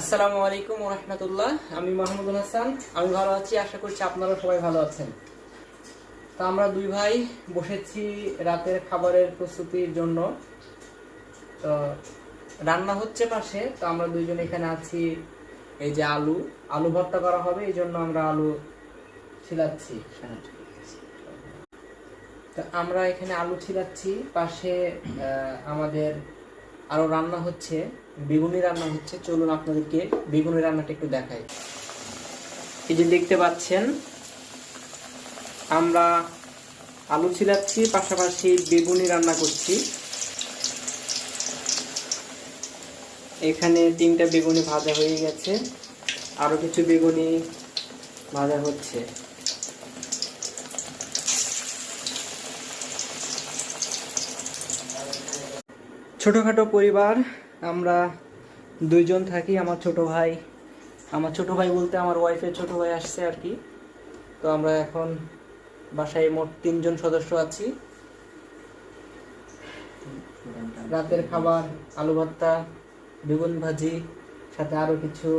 আসসালামু আলাইকুম রহমতুল্লাহ। আমি মাহমুদুল হাসান। আমি ভালো আছি, আশা করছি আপনারা সবাই ভালো আছেন। তো আমরা দুই ভাই বসেছি রাতের খাবারের প্রস্তুতির জন্য। তো রান্না হচ্ছে পাশে, তো আমরা দুইজন এখানে আছি। এই যে আলু আলু ভর্তা করা হবে, এই জন্য আমরা আলু ছিলাচ্ছি। তো আমরা এখানে আলু ছিলাচ্ছি, পাশে আমাদের আরও রান্না হচ্ছে। বেগুনি রান্না হচ্ছে, চলুন আপনাদেরকে বেগুনি রান্নাটা একটু দেখাই। এই যে দেখতে পাচ্ছেন, আমরা আলু ছিলাচ্ছি, পাশাপাশি বেগুনি রান্না করছি। এখানে তিনটা বেগুনি ভাজা হয়ে গেছে, আরও কিছু বেগুনি ভাজা হচ্ছে। ছোটোখাটো পরিবার আমরা দুইজন থাকি, আমার ছোট ভাই। আমার ছোট ভাই বলতে আমার ওয়াইফের ছোট ভাই আসছে আর কি। তো আমরা এখন বাসায় মোট তিনজন সদস্য আছি। রাতের খাবার, আলু ভর্তা, বেগুন ভাজি, সাথে আরও কিছু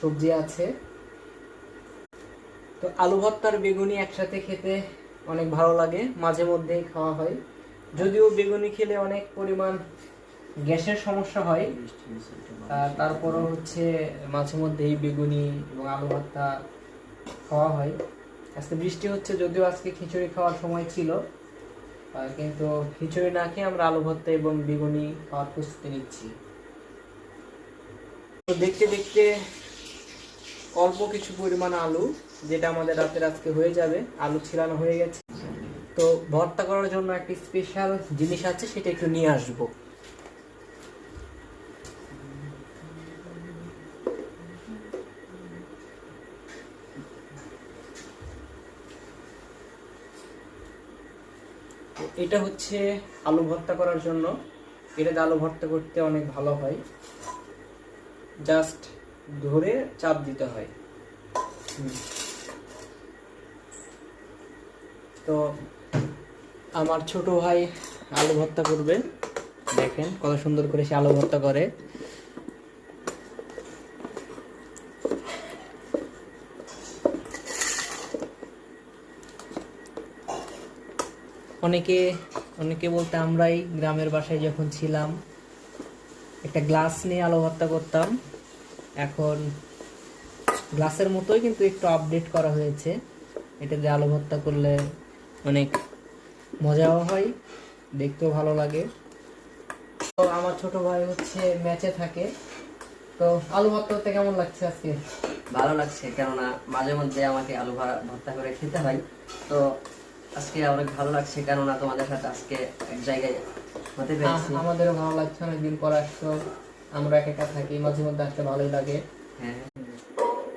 সবজি আছে। তো আলু ভর্তার বেগুনি একসাথে খেতে অনেক ভালো লাগে, মাঝে মধ্যেই খাওয়া হয়। যদিও বেগুনি খেলে অনেক পরিমাণ গ্যাসের সমস্যা হয়। তারপরও হচ্ছে মাঝে মধ্যে এই বেগুনি এবং আলু ভর্তা খাওয়া হয়। আজকে বৃষ্টি হচ্ছে যদিও আজকে খিচুড়ি খাওয়ার সময় ছিল। কিন্তু খিচুড়ি না খেয়ে আমরা আলু ভর্তা এবং বেগুনি খাওয়ার প্রস্তুতি নিচ্ছি। তো দেখতে দেখতে অল্প কিছু পরিমাণ আলু, যেটা আমাদের রাতের আজকে হয়ে যাবে। আলু ছিলানো হয়ে গেছে। তো ভর্তা করার জন্য একটা স্পেশাল জিনিস আছে, সেটা একটু নিয়ে আসব। এটা হচ্ছে আলু ভর্তা করার জন্য। এটা দিয়ে আলু ভর্তা করতে অনেক ভালো হয়। জাস্ট ধরে চাপ দিতে হয়। তো আমার ছোট ভাই আলু ভর্তা করবে। দেখেন কত সুন্দর করে সে আলু ভর্তা করে। অনেকে অনেকে বলতে আমরাই গ্রামের বাসায় যখন ছিলাম, একটা গ্লাস নিয়ে আলু ভর্তা করতাম। এখন গ্লাসের মতোই কিন্তু একটু আপডেট করা হয়েছে। এটা দিয়ে আলু ভর্তা করলে অনেক মজাও হয়, দেখতেও ভালো লাগে। তো আমার ছোট ভাই হচ্ছে ম্যাচে থাকে। তো আলু ভর্তা করতে কেমন লাগছে আজকে? ভালো লাগছে, কেননা মাঝে মধ্যে আমাকে আলু ভরা ভর্তা করে খেতে হয়। তো আজকে অনেক ভালো লাগছে কেননা তোমাদের সাথে আজকে এক জায়গায় হতে পেরেছি। আমাদেরও ভালো লাগছে অনেকদিন পর আসছো। আমরা এক একা থাকি মাঝে মধ্যে আসতে ভালোই লাগে। হ্যাঁ।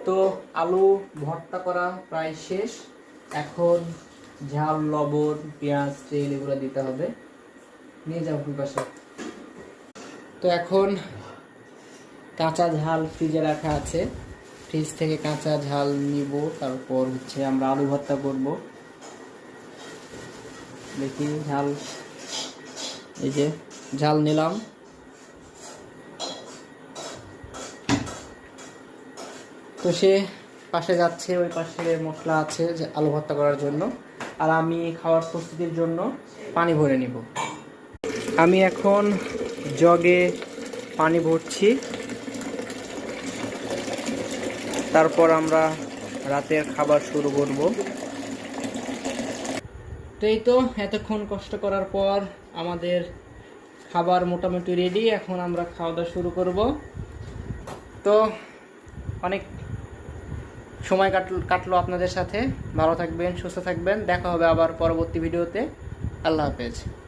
তো আলু ভর্তা করা প্রায় শেষ। এখন ঝাল লবণ পেঁয়াজ তেল এগুলো দিতে হবে। নিয়ে যাও পাশে। তো এখন কাঁচা ঝাল ফ্রিজে রাখা আছে। ফ্রিজ থেকে কাঁচা ঝাল নিব তারপর হচ্ছে আমরা আলু ভর্তা করব। দেখি, ঝাল। এই যে, ঝাল নিলাম। তো সে পাশে যাচ্ছে, ওই পাশে মশলা আছে যে আলু ভর্তা করার জন্য। আর আমি খাওয়ার প্রস্তুতির জন্য পানি ভরে নিব। আমি এখন জগে পানি ভরছি। তারপর আমরা রাতের খাবার শুরু করব। এই তো, এতক্ষণ কষ্ট করার পর আমাদের খাবার মোটামুটি রেডি এখন আমরা খাওয়া দাওয়া শুরু করব। তো, অনেক সময় কাটল কাটলো আপনাদের সাথে। ভালো থাকবেন, সুস্থ থাকবেন। দেখা হবে আবার পরবর্তী ভিডিওতে আল্লাহ হাফেজ।